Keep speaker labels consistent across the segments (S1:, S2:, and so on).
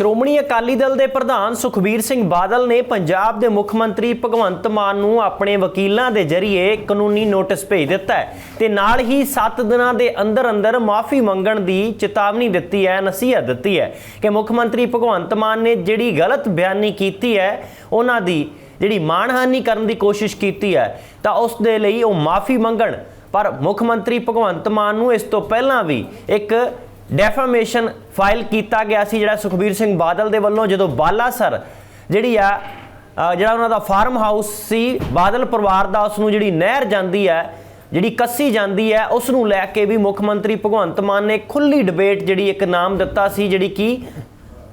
S1: ਸ਼੍ਰੋਮਣੀ ਅਕਾਲੀ ਦਲ ਦੇ ਪ੍ਰਧਾਨ ਸੁਖਬੀਰ ਸਿੰਘ ਬਾਦਲ ਨੇ ਪੰਜਾਬ ਦੇ ਮੁੱਖ ਮੰਤਰੀ ਭਗਵੰਤ ਮਾਨ ਨੂੰ ਆਪਣੇ ਵਕੀਲਾਂ ਦੇ ਜ਼ਰੀਏ ਕਾਨੂੰਨੀ ਨੋਟਿਸ ਭੇਜ ਦਿੱਤਾ ਹੈ ਤੇ ਨਾਲ ਹੀ 7 ਦਿਨਾਂ ਦੇ ਅੰਦਰ ਅੰਦਰ ਮਾਫੀ ਮੰਗਣ ਦੀ ਚੇਤਾਵਨੀ ਦਿੱਤੀ ਹੈ, ਨਸੀਹਤ ਦਿੱਤੀ ਹੈ ਕਿ ਮੁੱਖ ਮੰਤਰੀ ਭਗਵੰਤ ਮਾਨ ਨੇ ਜਿਹੜੀ ਗਲਤ ਬਿਆਨੀ ਕੀਤੀ ਹੈ, ਉਹਨਾਂ ਦੀ ਜਿਹੜੀ ਮਾਣਹਾਨੀ ਕਰਨ ਦੀ ਕੋਸ਼ਿਸ਼ ਕੀਤੀ ਹੈ, ਤਾਂ ਉਸ ਦੇ ਲਈ ਉਹ ਮਾਫੀ ਮੰਗਣ। ਪਰ ਮੁੱਖ ਮੰਤਰੀ ਭਗਵੰਤ ਮਾਨ ਨੂੰ ਇਸ ਤੋਂ ਪਹਿਲਾਂ ਵੀ ਇੱਕ ਡੈਫਾਮੇਸ਼ਨ ਫਾਈਲ ਕੀਤਾ ਗਿਆ ਸੀ ਜਿਹੜਾ ਸੁਖਬੀਰ ਸਿੰਘ ਬਾਦਲ ਦੇ ਵੱਲੋਂ, ਜਦੋਂ ਬਾਲਾਸਰ ਜਿਹੜੀ ਆ ਜਿਹੜਾ ਉਹਨਾਂ ਦਾ ਫਾਰਮ ਹਾਊਸ ਸੀ, ਬਾਦਲ ਪਰਿਵਾਰ ਦਾ ਉਸ ਨੂੰ ਜਿਹੜੀ ਨਹਿਰ ਜਾਂਦੀ ਹੈ, ਜਿਹੜੀ ਕੱਸੀ ਜਾਂਦੀ ਹੈ ਉਸ ਨੂੰ ਲੈ ਕੇ ਵੀ ਮੁੱਖ ਮੰਤਰੀ ਭਗਵੰਤ ਮਾਨ ਨੇ ਖੁੱਲੀ ਡਿਬੇਟ ਜਿਹੜੀ ਇੱਕ ਨਾਮ ਦਿੱਤਾ ਸੀ, ਜਿਹੜੀ ਕਿ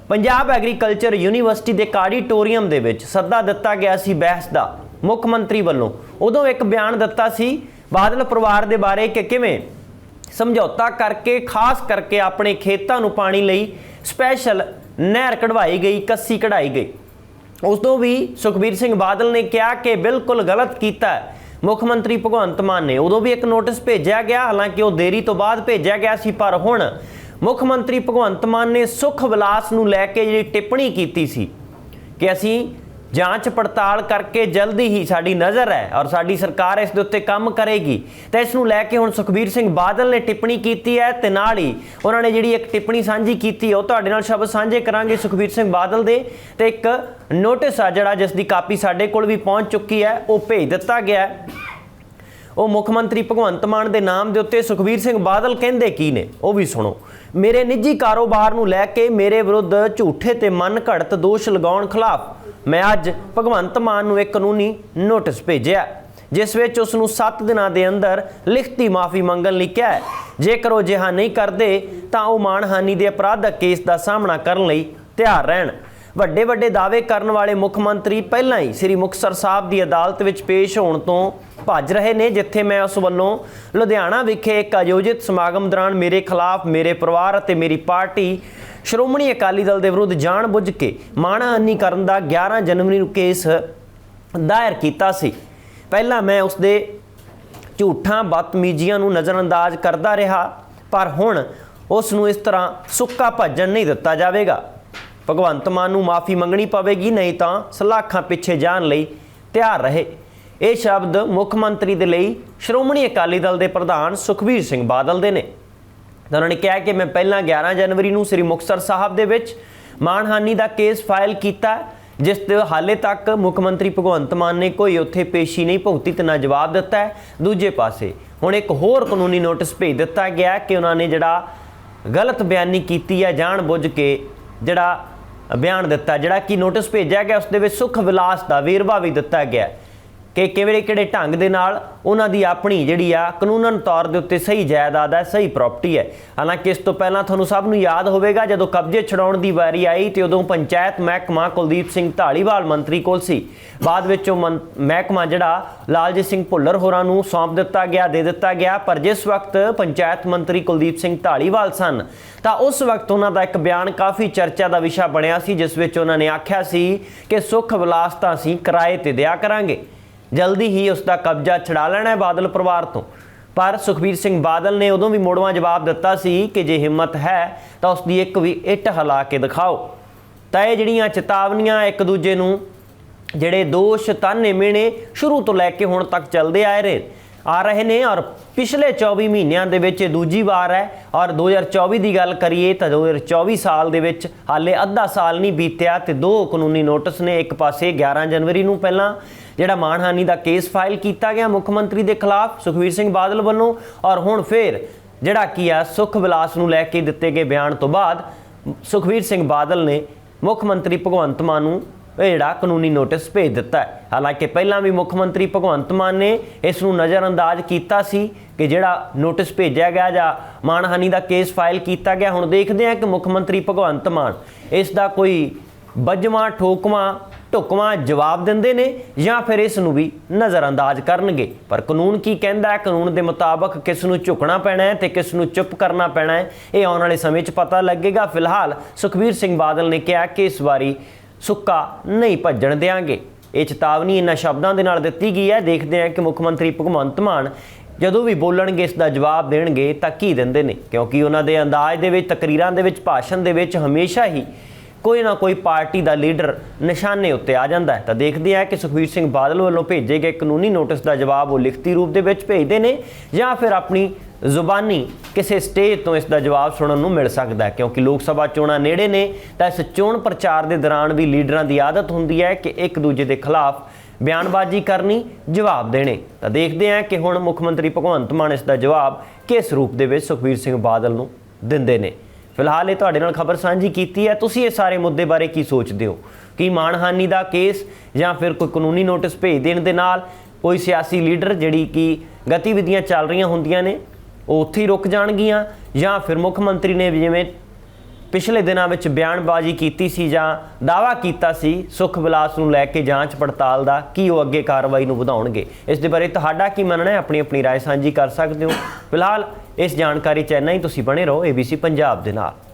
S1: ਪੰਜਾਬ ਐਗਰੀਕਲਚਰ ਯੂਨੀਵਰਸਿਟੀ ਦੇ ਕਾਡੀਟੋਰੀਅਮ ਦੇ ਵਿੱਚ ਸੱਦਾ ਦਿੱਤਾ ਗਿਆ ਸੀ ਬਹਿਸ ਦਾ, ਮੁੱਖ ਮੰਤਰੀ ਵੱਲੋਂ। ਉਦੋਂ ਇੱਕ ਬਿਆਨ ਦਿੱਤਾ ਸੀ ਬਾਦਲ ਪਰਿਵਾਰ ਦੇ ਬਾਰੇ ਕਿ ਕਿਵੇਂ ਸਮਝੌਤਾ ਕਰਕੇ, ਖਾਸ ਕਰਕੇ ਆਪਣੇ ਖੇਤਾਂ ਨੂੰ ਪਾਣੀ ਲਈ ਸਪੈਸ਼ਲ ਨਹਿਰ ਕਢਵਾਈ ਗਈ, ਕੱਸੀ ਕਢਾਈ ਗਈ। ਉਸ ਤੋਂ ਵੀ ਸੁਖਬੀਰ ਸਿੰਘ ਬਾਦਲ ਨੇ ਕਿਹਾ ਕਿ ਬਿਲਕੁਲ ਗਲਤ ਕੀਤਾ ਮੁੱਖ ਮੰਤਰੀ ਭਗਵੰਤ ਮਾਨ ਨੇ ਉਦੋਂ ਵੀ ਇੱਕ ਨੋਟਿਸ ਭੇਜਿਆ ਗਿਆ, ਹਾਲਾਂਕਿ ਉਹ ਦੇਰੀ ਤੋਂ ਬਾਅਦ ਭੇਜਿਆ ਗਿਆ ਸੀ, ਪਰ ਹੁਣ ਮੁੱਖ ਮੰਤਰੀ ਭਗਵੰਤ ਮਾਨ ਨੇ ਸੁਖ ਵਿਲਾਸ ਨੂੰ ਲੈ ਕੇ ਜਿਹੜੀ ਟਿੱਪਣੀ ਕੀਤੀ ਸੀ ਕਿ ਅਸੀਂ ਜਾਂਚ ਪੜਤਾਲ ਕਰਕੇ ਜਲਦੀ ਹੀ ਸਾਡੀ ਨਜ਼ਰ ਹੈ ਔਰ ਸਾਡੀ ਸਰਕਾਰ ਇਸ ਦੇ ਉੱਤੇ ਕੰਮ ਕਰੇਗੀ। ਤਾਂ ਇਸ ਨੂੰ ਲੈ ਕੇ ਹੁਣ ਸੁਖਬੀਰ ਸਿੰਘ ਬਾਦਲ ਨੇ ਟਿੱਪਣੀ ਕੀਤੀ ਹੈ ਤੇ ਨਾਲ ਹੀ ਉਹਨਾਂ ਨੇ ਜਿਹੜੀ ਇੱਕ ਟਿੱਪਣੀ ਸਾਂਝੀ ਕੀਤੀ ਹੈ, ਉਹ ਤੁਹਾਡੇ ਨਾਲ ਸ਼ਬਦ ਸਾਂਝੇ ਕਰਾਂਗੇ ਸੁਖਬੀਰ ਸਿੰਘ ਬਾਦਲ ਦੇ। ਤੇ ਇੱਕ ਨੋਟਿਸ ਆ ਜਿਹੜਾ ਜਿਸ ਦੀ ਕਾਪੀ ਸਾਡੇ ਕੋਲ ਵੀ ਪਹੁੰਚ ਚੁੱਕੀ ਹੈ, ਉਹ ਭੇਜ ਦਿੱਤਾ ਗਿਆ ਹੈ। ਉਹ ਮੁੱਖ ਮੰਤਰੀ ਭਗਵੰਤ ਮਾਨ ਦੇ ਨਾਮ ਦੇ ਉੱਤੇ ਸੁਖਬੀਰ ਸਿੰਘ ਬਾਦਲ ਕਹਿੰਦੇ ਕੀ ਨੇ, ਉਹ ਵੀ ਸੁਣੋ। ਮੇਰੇ ਨਿੱਜੀ ਕਾਰੋਬਾਰ ਨੂੰ ਲੈ ਕੇ ਮੇਰੇ ਵਿਰੁੱਧ ਝੂਠੇ ਤੇ ਮਨ ਘੜਤ ਦੋਸ਼ ਲਗਾਉਣ ਖਿਲਾਫ ਮੈਂ ਅੱਜ ਭਗਵੰਤ ਮਾਨ ਨੂੰ ਇੱਕ ਕਾਨੂੰਨੀ ਨੋਟਿਸ ਭੇਜਿਆ। ਜਿਸ ਵਿੱਚ ਉਸ ਨੂੰ 7 ਦਿਨਾਂ ਦੇ ਅੰਦਰ ਲਿਖਤੀ ਮਾਫੀ ਮੰਗਣ ਲਈ ਕਿਹਾ ਹੈ। ਜੇਕਰ ਉਹ ਜਿਹਾ ਨਹੀਂ ਕਰਦੇ, ਤਾਂ ਉਹ ਮਾਨਹਾਨੀ ਦੇ ਅਪਰਾਧਕ ਕੇਸ ਦਾ ਸਾਹਮਣਾ ਕਰਨ ਲਈ ਤਿਆਰ ਰਹਿਣ। ਵੱਡੇ ਵੱਡੇ ਦਾਅਵੇ ਕਰਨ ਵਾਲੇ ਮੁੱਖ ਮੰਤਰੀ ਪਹਿਲਾਂ ਹੀ ਸ੍ਰੀ ਮੁਕਤਸਰ ਸਾਹਿਬ ਦੀ ਅਦਾਲਤ ਵਿੱਚ ਪੇਸ਼ ਹੋਣ ਤੋਂ ਭੱਜ ਰਹੇ ਨੇ, ਜਿੱਥੇ ਮੈਂ ਉਸ ਵੱਲੋਂ ਲੁਧਿਆਣਾ ਵਿਖੇ ਇੱਕ ਆਯੋਜਿਤ ਸਮਾਗਮ ਦੌਰਾਨ ਮੇਰੇ ਖਿਲਾਫ ਮੇਰੇ ਪਰਿਵਾਰ ਅਤੇ ਮੇਰੀ ਪਾਰਟੀ ਸ਼੍ਰੋਮਣੀ ਅਕਾਲੀ ਦਲ ਦੇ ਵਿਰੁੱਧ ਜਾਣਬੁੱਝ ਕੇ ਮਾਣਹਾਨੀ ਕਰਨ ਦਾ 11 ਜਨਵਰੀ ਨੂੰ ਕੇਸ ਦਾਇਰ ਕੀਤਾ ਸੀ। ਪਹਿਲਾਂ ਮੈਂ ਉਸ ਦੇ ਝੂਠਾਂ ਬਦਤਮੀਜ਼ੀਆਂ ਨੂੰ ਨਜ਼ਰਅੰਦਾਜ਼ ਕਰਦਾ ਰਿਹਾ, ਪਰ ਹੁਣ ਉਸ ਨੂੰ ਇਸ ਤਰ੍ਹਾਂ ਸੁੱਕਾ ਭੱਜਣ ਨਹੀਂ ਦਿੱਤਾ ਜਾਵੇਗਾ। ਭਗਵੰਤ ਮਾਨ ਨੂੰ ਮਾਫੀ ਮੰਗਣੀ ਪਵੇਗੀ, ਨਹੀਂ ਤਾਂ ਸਲਾਖਾਂ ਪਿੱਛੇ ਜਾਣ ਲਈ ਤਿਆਰ ਰਹੇ। ਇਹ ਸ਼ਬਦ ਮੁੱਖ ਮੰਤਰੀ ਦੇ ਲਈ ਸ਼੍ਰੋਮਣੀ ਅਕਾਲੀ ਦਲ ਦੇ ਪ੍ਰਧਾਨ ਸੁਖਬੀਰ ਸਿੰਘ ਬਾਦਲ ਦੇ ਨੇ। ਤਾਂ ਉਹਨਾਂ ਨੇ ਕਿਹਾ ਕਿ ਮੈਂ ਪਹਿਲਾਂ 11 ਜਨਵਰੀ ਨੂੰ ਸ੍ਰੀ ਮੁਕਤਸਰ ਸਾਹਿਬ ਦੇ ਵਿੱਚ ਮਾਨਹਾਨੀ ਦਾ ਕੇਸ ਫਾਈਲ ਕੀਤਾ, ਜਿਸ ਤੇ ਹਾਲੇ ਤੱਕ ਮੁੱਖ ਮੰਤਰੀ ਭਗਵੰਤ ਮਾਨ ਨੇ ਕੋਈ ਉੱਥੇ ਪੇਸ਼ੀ ਨਹੀਂ ਭੁਗਤੀ ਤੇ ਨਾ ਜਵਾਬ ਦਿੱਤਾ ਹੈ। ਦੂਜੇ ਪਾਸੇ, ਹੁਣ ਇੱਕ ਹੋਰ ਕਾਨੂੰਨੀ ਨੋਟਿਸ ਭੇਜ ਦਿੱਤਾ ਗਿਆ ਕਿ ਉਹਨਾਂ ਨੇ ਜਿਹੜਾ ਗਲਤ ਬਿਆਨੀ ਕੀਤੀ ਹੈ ਜਾਣ ਬੁੱਝ ਕੇ ਜਿਹੜਾ ਬਿਆਨ ਦਿੱਤਾ, ਜਿਹੜਾ ਕਿ ਨੋਟਿਸ ਭੇਜਿਆ ਗਿਆ, ਉਸ ਦੇ ਵਿੱਚ ਸੁਖ ਵਿਲਾਸ ਦਾ ਵੇਰਵਾ ਵੀ ਦਿੱਤਾ ਗਿਆ ਕਿ ਕਿਹੜੇ ਕਿਹੜੇ ਢੰਗ ਦੇ ਨਾਲ ਉਹਨਾਂ ਦੀ ਆਪਣੀ ਜਿਹੜੀ ਆ ਕਾਨੂੰਨਨ ਤੌਰ ਦੇ ਉੱਤੇ ਸਹੀ ਜਾਇਦਾਦ ਹੈ, ਸਹੀ ਪ੍ਰਾਪਰਟੀ ਹੈ। ਹਾਲਾਂਕਿ ਇਸ ਤੋਂ ਪਹਿਲਾਂ ਤੁਹਾਨੂੰ ਸਭ ਨੂੰ ਯਾਦ ਹੋਵੇਗਾ, ਜਦੋਂ ਕਬਜ਼ੇ ਛਡਾਉਣ ਦੀ ਵਾਰੀ ਆਈ ਤੇ ਉਦੋਂ ਪੰਚਾਇਤ ਮਹਿਕਮਾ ਕੁਲਦੀਪ ਸਿੰਘ ਢਾਲੀਵਾਲ ਮੰਤਰੀ ਕੋਲ ਸੀ। ਬਾਅਦ ਵਿੱਚ ਉਹ ਮੰ- ਮਹਿਕਮਾ ਜਿਹੜਾ ਲਾਲਜੀਤ ਸਿੰਘ ਭੁੱਲਰ ਹੋਰਾਂ ਨੂੰ ਸੌਂਪ ਦਿੱਤਾ ਗਿਆ, ਦੇ ਦਿੱਤਾ ਗਿਆ, ਪਰ ਜਿਸ ਵਕਤ ਪੰਚਾਇਤ ਮੰਤਰੀ ਕੁਲਦੀਪ ਸਿੰਘ ਢਾਲੀਵਾਲ ਸਨ, ਤਾਂ ਉਸ ਵਕਤ ਉਹਨਾਂ ਦਾ ਇੱਕ ਬਿਆਨ ਕਾਫੀ ਚਰਚਾ ਦਾ ਵਿਸ਼ਾ ਬਣਿਆ ਸੀ, ਜਿਸ ਵਿੱਚ ਉਹਨਾਂ ਨੇ ਆਖਿਆ ਸੀ ਕਿ ਸੁੱਖ ਵਿਲਾਸ ਤਾਂ ਅਸੀਂ ਕਿਰਾਏ ਤੇ ਦਿਆ ਕਰਾਂਗੇ। ਜਲਦੀ ਹੀ ਉਸ ਦਾ ਕਬਜ਼ਾ ਛਡਾ ਲੈਣਾ ਹੈ ਬਾਦਲ ਪਰਿਵਾਰ ਤੋਂ। ਪਰ ਸੁਖਬੀਰ ਸਿੰਘ ਬਾਦਲ ਨੇ ਉਦੋਂ ਵੀ ਮੋੜਵਾਂ ਜਵਾਬ ਦਿੱਤਾ ਸੀ ਕਿ ਜੇ ਹਿੰਮਤ ਹੈ ਤਾਂ ਉਸ ਦੀ ਇੱਕ ਵੀ ਇੱਟ ਹਿਲਾ ਕੇ ਦਿਖਾਓ। ਤਾਂ ਇਹ ਜਿਹੜੀਆਂ ਚੇਤਾਵਨੀਆਂ ਇੱਕ ਦੂਜੇ ਨੂੰ, ਜਿਹੜੇ ਦੋਸ਼ ਤਾਨੇ ਮਿਹਣੇ ਸ਼ੁਰੂ ਤੋਂ ਲੈ ਕੇ ਹੁਣ ਤੱਕ ਚੱਲਦੇ ਆਏ ਰਹੇ, ਆ ਰਹੇ ਨੇ ਔਰ ਪਿਛਲੇ 24 ਮਹੀਨਿਆਂ ਦੇ ਵਿੱਚ ਇਹ ਦੂਜੀ ਵਾਰ ਹੈ ਔਰ 2024 ਦੀ ਗੱਲ ਕਰੀਏ ਤਾਂ 2024 ਸਾਲ ਦੇ ਵਿੱਚ ਹਾਲੇ ਅੱਧਾ ਸਾਲ ਨਹੀਂ ਬੀਤਿਆ ਤੇ ਦੋ ਕਾਨੂੰਨੀ ਨੋਟਿਸ ਨੇ ਇੱਕ ਪਾਸੇ 11 ਜਨਵਰੀ ਨੂੰ ਪਹਿਲਾਂ ਜਿਹੜਾ ਮਾਨਹਾਨੀ ਦਾ ਕੇਸ ਫਾਈਲ ਕੀਤਾ ਗਿਆ ਮੁੱਖ ਮੰਤਰੀ ਦੇ ਖਿਲਾਫ, ਸੁਖਵੀਰ ਸਿੰਘ ਬਾਦਲ ਵੱਲੋਂ, ਔਰ ਹੁਣ ਫੇਰ ਜਿਹੜਾ ਕੀ ਆ, ਸੁਖ ਵਿਲਾਸ ਨੂੰ ਲੈ ਕੇ ਦਿੱਤੇ ਗਏ ਬਿਆਨ ਤੋਂ ਬਾਅਦ, ਸੁਖਵੀਰ ਸਿੰਘ ਬਾਦਲ ਨੇ ਮੁੱਖ ਮੰਤਰੀ ਭਗਵੰਤ ਮਾਨ ਨੂੰ ਇਹ ਜਿਹੜਾ ਕਾਨੂੰਨੀ ਨੋਟਿਸ ਭੇਜ ਦਿੱਤਾ ਹੈ। ਹਾਲਾਂਕਿ ਪਹਿਲਾਂ ਵੀ ਮੁੱਖ ਮੰਤਰੀ ਭਗਵੰਤ ਮਾਨ ਨੇ ਇਸ ਨੂੰ ਨਜ਼ਰਅੰਦਾਜ਼ ਕੀਤਾ ਸੀ ਕਿ ਜਿਹੜਾ ਨੋਟਿਸ ਭੇਜਿਆ ਗਿਆ ਜਾਂ ਮਾਨਹਾਨੀ ਦਾ ਕੇਸ ਫਾਈਲ ਕੀਤਾ ਗਿਆ, ਹੁਣ ਦੇਖਦੇ ਹਾਂ ਕਿ ਮੁੱਖ ਮੰਤਰੀ ਭਗਵੰਤ ਮਾਨ ਇਸ ਦਾ ਕੋਈ ਬੱਜਵਾਂ ਠੋਕਵਾਂ ਢੁਕਵਾਂ ਜਵਾਬ ਦਿੰਦੇ ਨੇ ਜਾਂ ਫਿਰ ਇਸ ਨੂੰ ਵੀ ਨਜ਼ਰਅੰਦਾਜ਼ ਕਰਨਗੇ। ਪਰ ਕਾਨੂੰਨ ਕੀ ਕਹਿੰਦਾ ਹੈ? ਕਾਨੂੰਨ ਦੇ ਮੁਤਾਬਕ ਕਿਸ ਨੂੰ ਝੁਕਣਾ ਪੈਣਾ ਹੈ ਤੇ ਕਿਸ ਨੂੰ ਚੁੱਪ ਕਰਨਾ ਪੈਣਾ ਹੈ, ਇਹ ਆਉਣ ਵਾਲੇ ਸਮੇਂ 'ਚ ਪਤਾ ਲੱਗੇਗਾ। ਫਿਲਹਾਲ ਸੁਖਬੀਰ ਸਿੰਘ ਬਾਦਲ ਨੇ ਕਿਹਾ ਕਿ ਇਸ ਵਾਰੀ ਸੁੱਕਾ ਨਹੀਂ ਭੱਜਣ ਦੇਾਂਗੇ ਇਹ ਚੇਤਾਵਨੀ ਇਹਨਾਂ ਸ਼ਬਦਾਂ ਦੇ ਨਾਲ ਦਿੱਤੀ ਗਈ ਹੈ। ਦੇਖਦੇ ਹਾਂ ਕਿ ਮੁੱਖ ਮੰਤਰੀ ਭਗਵੰਤ ਮਾਨ ਜਦੋਂ ਵੀ ਬੋਲਣਗੇ, ਇਸ ਦਾ ਜਵਾਬ ਦੇਣਗੇ ਤਾਂ ਕੀ ਦਿੰਦੇ ਨੇ? ਕਿਉਂਕਿ ਉਹਨਾਂ ਦੇ ਅੰਦਾਜ਼ ਦੇ ਵਿੱਚ, ਤਕਰੀਰਾਂ ਦੇ ਵਿੱਚ, ਭਾਸ਼ਣ ਦੇ ਵਿੱਚ ਹਮੇਸ਼ਾ ਹੀ ਕੋਈ ਨਾ ਕੋਈ ਪਾਰਟੀ ਦਾ ਲੀਡਰ ਨਿਸ਼ਾਨੇ ਉੱਤੇ ਆ ਜਾਂਦਾ ਹੈ। ਤਾਂ ਦੇਖਦੇ ਹਾਂ ਕਿ ਸੁਖਬੀਰ ਸਿੰਘ ਬਾਦਲ ਵੱਲੋਂ ਭੇਜੇ ਗਏ ਕਾਨੂੰਨੀ ਨੋਟਿਸ ਦਾ ਜਵਾਬ ਉਹ ਲਿਖਤੀ ਰੂਪ ਦੇ ਵਿੱਚ ਭੇਜਦੇ ਨੇ ਜਾਂ ਫਿਰ ਆਪਣੀ ਜ਼ੁਬਾਨੀ ਕਿਸੇ ਸਟੇਜ ਤੋਂ ਇਸ ਦਾ ਜਵਾਬ ਸੁਣਨ ਨੂੰ ਮਿਲ ਸਕਦਾ ਹੈ। ਕਿਉਂਕਿ ਲੋਕ ਸਭਾ ਚੋਣਾਂ ਨੇੜੇ ਨੇ, ਤਾਂ ਇਸ ਚੋਣ ਪ੍ਰਚਾਰ ਦੇ ਦੌਰਾਨ ਵੀ ਲੀਡਰਾਂ ਦੀ ਆਦਤ ਹੁੰਦੀ ਹੈ ਕਿ ਇੱਕ ਦੂਜੇ ਦੇ ਖਿਲਾਫ ਬਿਆਨਬਾਜ਼ੀ ਕਰਨੀ, ਜਵਾਬ ਦੇਣੇ। ਤਾਂ ਦੇਖਦੇ ਹਾਂ ਕਿ ਹੁਣ ਮੁੱਖ ਮੰਤਰੀ ਭਗਵੰਤ ਮਾਨ ਇਸ ਦਾ ਜਵਾਬ ਕਿਸ ਰੂਪ ਦੇ ਵਿੱਚ ਸੁਖਬੀਰ ਸਿੰਘ ਬਾਦਲ ਨੂੰ ਦਿੰਦੇ ਨੇ। ਫਿਲਹਾਲ ਇਹ ਤੁਹਾਡੇ ਨਾਲ ਖਬਰ ਸਾਂਝੀ ਕੀਤੀ ਹੈ। ਤੁਸੀਂ ਇਹ ਸਾਰੇ ਮੁੱਦੇ ਬਾਰੇ ਕੀ ਸੋਚਦੇ ਹੋ? ਕੀ ਮਾਣਹਾਨੀ ਦਾ ਕੇਸ ਜਾਂ ਫਿਰ ਕੋਈ ਕਾਨੂੰਨੀ ਨੋਟਿਸ ਭੇਜ ਦੇਣ ਦੇ ਨਾਲ ਕੋਈ ਸਿਆਸੀ ਲੀਡਰ ਜਿਹੜੀ ਕਿ ਗਤੀਵਿਧੀਆਂ ਚੱਲ ਰਹੀਆਂ ਹੁੰਦੀਆਂ ਨੇ, ਉਹ ਉੱਥੇ ਹੀ ਰੁਕ ਜਾਣਗੀਆਂ ਜਾਂ ਫਿਰ ਮੁੱਖ ਮੰਤਰੀ ਨੇ ਜਿਵੇਂ ਪਿਛਲੇ ਦਿਨਾਂ ਵਿੱਚ ਬਿਆਨਬਾਜ਼ੀ ਕੀਤੀ ਸੀ ਜਾਂ ਦਾਵਾ ਕੀਤਾ ਸੀ ਸੁਖ ਵਿਲਾਸ ਨੂੰ ਲੈ ਕੇ ਜਾਂਚ ਪੜਤਾਲ ਦਾ ਕੀ ਉਹ ਅੱਗੇ ਕਾਰਵਾਈ ਨੂੰ ਵਧਾਉਣਗੇ ਇਸ ਦੇ ਬਾਰੇ ਤੁਹਾਡਾ ਕੀ ਮੰਨਣਾ ਹੈ ਆਪਣੀ ਆਪਣੀ رائے ਸਾਂਝੀ ਕਰ ਸਕਦੇ ਹੋ ਫਿਲਹਾਲ ਇਸ ਜਾਣਕਾਰੀ ਚੈਨਲ ਹੀ ਤੁਸੀਂ ਬਣੇ ਰਹੋ ABC ਪੰਜਾਬ ਦੇ ਨਾਲ